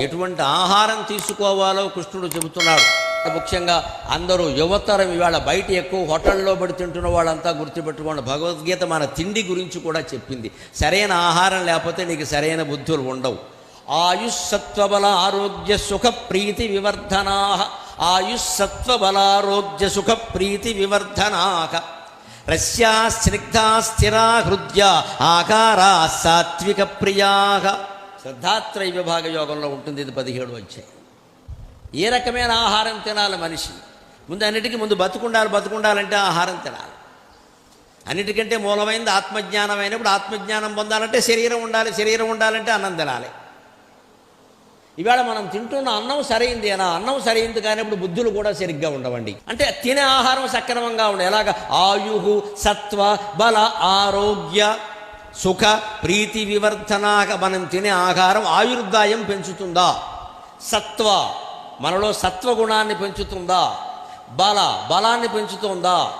ఎటువంటి ఆహారం తీసుకోవాలో కృష్ణుడు చెబుతున్నాడు. ముఖ్యంగా అందరూ యువతరం ఇవాళ బయట ఎక్కువ హోటల్లో పడి తింటున్న వాళ్ళంతా గుర్తుపెట్టుకోండి. భగవద్గీత మన తిండి గురించి కూడా చెప్పింది. సరైన ఆహారం లేకపోతే నీకు సరైన బుద్ధులు ఉండవు. ఆయుస్సత్వబల ఆరోగ్య సుఖ ప్రీతి వివర్ధనా. ఆయుస్సత్వబలారోగ్య సుఖ ప్రీతి వివర్ధనాక రస్యా స్నిగ్ధా స్థిరా హృద్య ఆకారా సాత్విక ప్రియాగ శ్రద్ధాత్రయ విభాగ యోగంలో ఉంటుంది ఇది పదిహేడు వచ్చే ఏ రకమైన ఆహారం తినాలి మనిషి? ముందు అన్నిటికీ ముందు బతుకుండాలి బతుకుండాలంటే ఆహారం తినాలి. అన్నిటికంటే మూలమైనది ఆత్మజ్ఞానం అయినప్పుడు ఆత్మజ్ఞానం పొందాలంటే శరీరం ఉండాలి శరీరం ఉండాలంటే అన్నం తినాలి. ఇవాళ మనం తింటున్న అన్నం సరైంది సరైందేనా అన్నం సరైంది కానప్పుడు బుద్ధులు కూడా సరిగ్గా ఉండవండి. అంటే తినే ఆహారం సక్రమంగా ఉండే ఎలాగ? ఆయు సత్వ బల ఆరోగ్య సుఖ ప్రీతి వివర్ధనాక మనం తినే ఆహారం ఆయుర్దాయం పెంచుతుందా? సత్వ మనలో సత్వగుణాన్ని పెంచుతుందా? బల బలాన్ని పెంచుతుందా?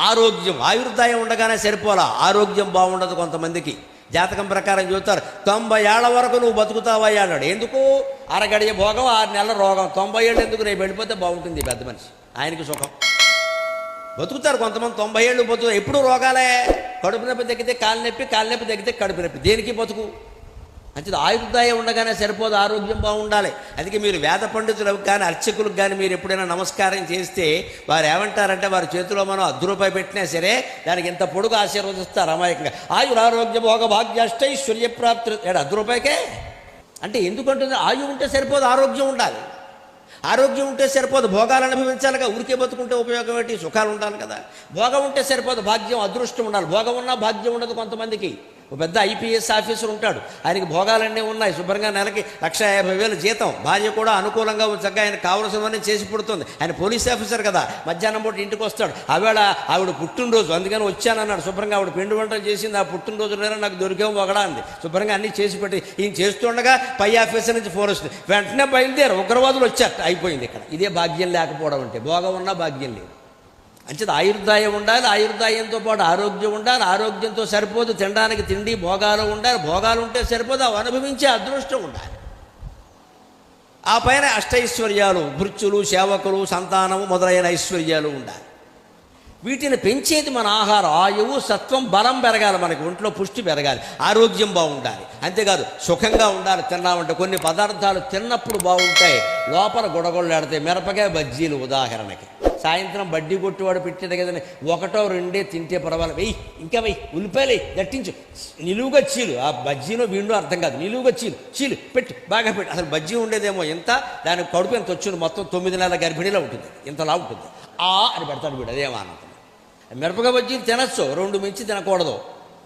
ఆరోగ్యం ఆయుర్దాయం ఉండగానే సరిపోలా? ఆరోగ్యం బాగుండదు కొంతమందికి. జాతకం ప్రకారం చూస్తారు తొంభై ఏళ్ళ వరకు నువ్వు బతుకుతావయ్యా అన్నాడు. ఎందుకు? అరగడియ భోగం ఆరు నెలల రోగం. తొంభై ఏళ్ళు ఎందుకు రేపు వెళ్ళిపోతే బాగుంటుంది పెద్ద మనిషి? ఆయనకి సుఖం. బతుకుతారు కొంతమంది తొంభై ఏళ్ళు బతుకుతారు. ఎప్పుడు రోగాలే? కడుపు నొప్పి తగ్గితే కాలు నొప్పి కాలు నొప్పి తగ్గితే కడుపు నొప్పి. దేనికి బతుకు? మంచిది ఆయుర్దాయం ఉండగానే సరిపోదు ఆరోగ్యం బాగుండాలి. అందుకే మీరు వేద పండితులకు కానీ అర్చకులకు కానీ మీరు ఎప్పుడైనా నమస్కారం చేస్తే వారు ఏమంటారంటే వారి చేతిలో మనం అర్ధ రూపాయి పెట్టినా సరే దానికి ఇంత పొడుగు ఆశీర్వదిస్తారు అమాయకంగా. ఆయురారోగ్య భోగ భాగ్యాష్టైశ్వర్య ప్రాప్తి. ఏడు అర్ధ రూపాయికే? అంటే ఎందుకంటుంది ఆయు ఉంటే సరిపోదు ఆరోగ్యం ఉండాలి. ఆరోగ్యం ఉంటే సరిపోదు భోగాలు అనుభవించాలిగా ఊరికే బతుకుంటే ఉపయోగం ఏంటి? సుఖాలు ఉండాలి కదా. భోగం ఉంటే సరిపోదు భాగ్యం అదృష్టం ఉండాలి. భోగం ఉన్నా భాగ్యం ఉండదు కొంతమందికి. ఒక పెద్ద ఐపీఎస్ ఆఫీసర్ ఉంటాడు. ఆయనకి భోగాలన్నీ ఉన్నాయి. శుభ్రంగా నెలకి లక్ష యాభై వేలు జీతం. భార్య కూడా అనుకూలంగా చక్కగా ఆయన కావలసినవన్నీ చేసి పుడుతుంది. ఆయన పోలీస్ ఆఫీసర్ కదా. మధ్యాహ్నం పూట ఇంటికి వస్తాడు. ఆవేళ ఆవిడ పుట్టినరోజు. అందుకని వచ్చానన్నాడు. శుభ్రంగా ఆవిడ పిండి వంటలు చేసింది. ఆ పుట్టినరోజు నేర నాకు దొరికేమో ఒకడా అంది. శుభ్రంగా అన్నీ చేసి పెట్టి ఈయన చేస్తుండగా పై ఆఫీసర్ నుంచి ఫోన్ వస్తుంది. వెంటనే బయలుదేరు. ఉగ్రవాదులు వచ్చారు. అయిపోయింది ఇక్కడ. ఇదే భాగ్యం లేకపోవడం అంటే. భోగం ఉన్నా భాగ్యం లేదు. అంచేది ఆయుర్దాయం ఉండాలి ఆయుర్దాయంతో పాటు ఆరోగ్యం ఉండాలి ఆరోగ్యంతో సరిపోదు తినడానికి తిండి భోగాలు ఉండాలి భోగాలు ఉంటే సరిపోదు అవి అనుభవించే అదృష్టం ఉండాలి. ఆ పైన అష్టైశ్వర్యాలు భృత్యులు సేవకులు సంతానము మొదలైన ఐశ్వర్యాలు ఉండాలి. వీటిని పెంచేది మన ఆహారం ఆయువు సత్వం బలం పెరగాలి మనకి ఒంట్లో పుష్టి పెరగాలి ఆరోగ్యం బాగుండాలి. అంతేకాదు సుఖంగా ఉండాలి తిన్నామంటే కొన్ని పదార్థాలు తిన్నప్పుడు బాగుంటాయి లోపల గొడగొళ్ళాడితే మిరపకాయ బజ్జీలు ఉదాహరణకి. సాయంత్రం బడ్డీ కొట్టువాడు పెట్టేది కదండి. ఒకటో రెండే తింటే పర్వాలేదు వెయ్యి ఇంకా వెయ్యి ఉల్లిపాయలు దట్టించు. నిలువుగా చీలు. ఆ బజ్జీనో వీణో అర్థం కాదు. నిలువుగా చీలు చీలు పెట్టు బాగా పెట్టు. అసలు బజ్జీ ఉండేదేమో ఇంత దానికి కడుపు ఎంత వచ్చింది మొత్తం తొమ్మిది నెలల గర్భిణీలో ఉంటుంది. ఇంతలా ఉంటుంది. ఆ అని పెడతాడు వీడు. అదేమో ఆనందం మిరపకాయ బజ్జీలు తినచ్చు. రెండు మించి తినకూడదు.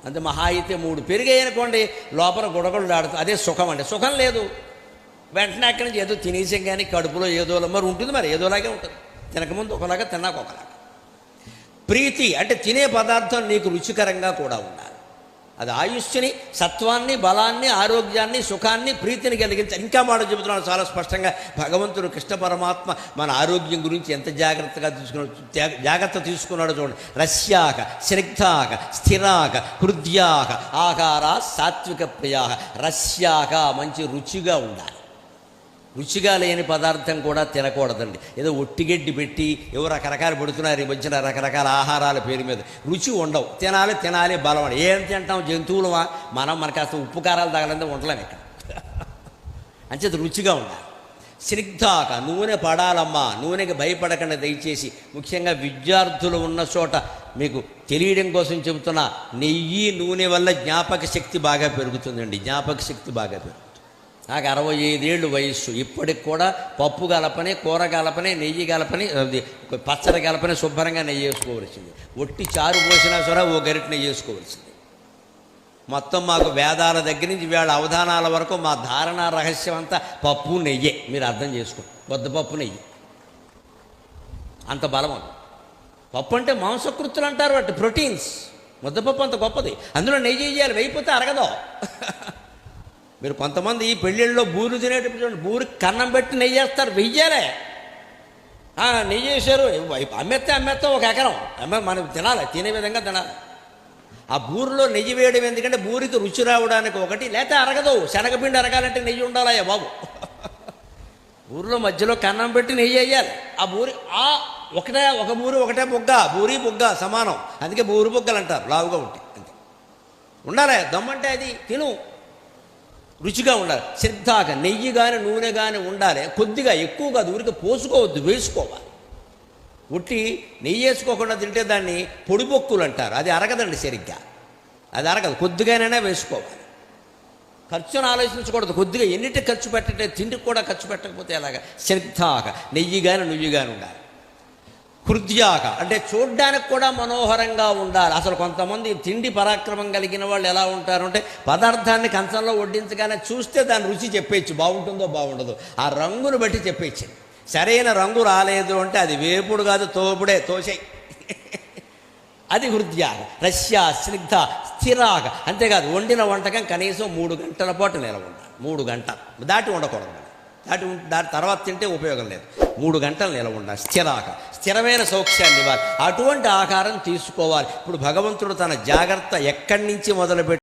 అంతే మహా అయితే మూడు పెరిగాయి అనుకోండి. లోపల గుడగలు ఆడుతుంది అదే సుఖం అండి. సుఖం లేదు. వెంటనే అక్కడి నుంచి ఏదో తినేసాం కానీ కడుపులో ఏదో మరి ఉంటుంది మరి. ఏదోలాగే ఉంటుంది. తినకముందు ఒకలాగా తిన్నాక ఒకలాగా. ప్రీతి అంటే తినే పదార్థం నీకు రుచికరంగా కూడా ఉండాలి. అది ఆయుష్ని సత్వాన్ని బలాన్ని ఆరోగ్యాన్ని సుఖాన్ని ప్రీతిని కలిగించాలి. ఇంకా మాట చెబుతున్నాను చాలా స్పష్టంగా. భగవంతుడు కృష్ణ పరమాత్మ మన ఆరోగ్యం గురించి ఎంత జాగ్రత్తగా తీసుకున్నాడు జాగ్రత్త తీసుకున్నాడో చూడండి. రస్యాక స్నిగ్ధాక స్థిరాక హృద్యాక ఆకార సాత్విక ప్రియాక రస్యాక మంచి రుచిగా ఉండాలి. రుచిగా లేని పదార్థం కూడా తినకూడదండి. ఏదో ఒట్టిగడ్డి పెట్టి ఏవో రకరకాలు పెడుతున్నారు ఈ మధ్యన రకరకాల ఆహారాల పేరు మీద. రుచి ఉండవు. తినాలి తినాలి బలం ఏం తింటాం? జంతువులమా? మనం మన కాస్త ఉప్పు కారాలు తగలందే ఉండలేము ఇక్కడ. అంచేత రుచిగా ఉండాలి. స్నిగ్ధాక నూనె పడాలమ్మా. నూనెకి భయపడకుండా దయచేసి. ముఖ్యంగా విద్యార్థులు ఉన్న చోట మీకు తెలియడం కోసం చెబుతున్నా నెయ్యి నూనె వల్ల జ్ఞాపక శక్తి బాగా పెరుగుతుందండి. జ్ఞాపక శక్తి బాగా పెరుగుతుంది. నాకు అరవై ఐదేళ్ళు వయస్సు. ఇప్పటికి కూడా పప్పు కలపని కూర కలపని నెయ్యి కలపని అది పచ్చడి కలపని శుభ్రంగా నెయ్యి వేసుకోవలసింది. ఒట్టి చారు పోసినా సరే ఓ గరిట నెయ్యి వేసుకోవలసింది. మొత్తం మాకు వేదాల దగ్గర నుంచి వేళ అవధానాల వరకు మా ధారణ రహస్యం అంతా పప్పు నెయ్యే. మీరు అర్థం చేసుకోండి. బొద్దపప్పు నెయ్యి. అంత బలం అది. పప్పు అంటే మాంసకృతులు అంటారు వాటి ప్రోటీన్స్. ముద్దపప్పు అంత గొప్పది. అందులో నెయ్యి చేయాలి వేయిపోతే అరగదో. మీరు కొంతమంది ఈ పెళ్ళిళ్ళలో బూరు తినేటప్పుడు చూడండి బూరు కన్నం పెట్టి నెయ్యి వేస్తారు వెయ్యాలే. నెయ్యి వేసారు అమ్మేస్తే అమ్మేస్తే ఒక ఎకరం. అమ్మే మనం తినాలి తినే విధంగా తినాలి. ఆ బూరులో నెయ్యి వేయడం ఎందుకంటే బూరికి రుచి రావడానికి ఒకటి లేకపోతే అరగదు. శనగపిండి అరగాలంటే నెయ్యి ఉండాలయ్యా బాబు. ఊరిలో మధ్యలో కన్నం పెట్టి నెయ్యి వేయాలి. ఆ బూరి ఆ ఒకటే ఒక బూరి ఒకటే బొగ్గ బూరి బొగ్గ సమానం. అందుకే బూరి బొగ్గలు అంటారు లావుగా ఉంటాయి అంతే. ఉండాలి దమ్మంటే అది తిను. రుచిగా ఉండాలి. శ్రద్ధగా నెయ్యి కానీ నూనె కానీ ఉండాలి. కొద్దిగా ఎక్కువ కాదు ఊరికి పోసుకోవద్దు వేసుకోవాలి. ఉట్టి నెయ్యి వేసుకోకుండా తింటే దాన్ని పొడిబొక్కులు అంటారు. అది అరగదండి సరిగ్గా. అది అరగదు. కొద్దిగానైనా వేసుకోవాలి. ఖర్చును ఆలోచించకూడదు. కొద్దిగా ఎన్నిటి ఖర్చు పెట్టంటే తిండికి కూడా ఖర్చు పెట్టకపోతే ఎలాగా? శ్రద్ధగా నెయ్యి కానీ నుయ్యి కానీ ఉండాలి. హృద్యాక అంటే చూడ్డానికి కూడా మనోహరంగా ఉండాలి. అసలు కొంతమంది తిండి పరాక్రమం కలిగిన వాళ్ళు ఎలా ఉంటారు అంటే పదార్థాన్ని కంచంలో వడ్డించగానే చూస్తే దాని రుచి చెప్పేయచ్చు. బాగుంటుందో బాగుండదు. ఆ రంగును బట్టి చెప్పేయచ్చు. సరైన రంగు రాలేదు అంటే అది వేపుడు కాదు తోపుడే తోసేయి అది హృద్యాగ. రష్యా స్నిగ్ధ స్థిరాగ. అంతేకాదు వండిన వంటకం కనీసం మూడు గంటల పాటు నిలవ ఉండాలి. మూడు గంటలు. దాటి ఉండకూడదు దాటి దాని తర్వాత తింటే ఉపయోగం లేదు. మూడు గంటలు నిలవండి స్థిరాక స్థిరమైన సౌఖ్యాన్ని ఇవ్వాలి. అటువంటి ఆహారం తీసుకోవాలి. ఇప్పుడు భగవంతుడు తన జాగ్రత్త ఎక్కడి నుంచి మొదలుపెట్టి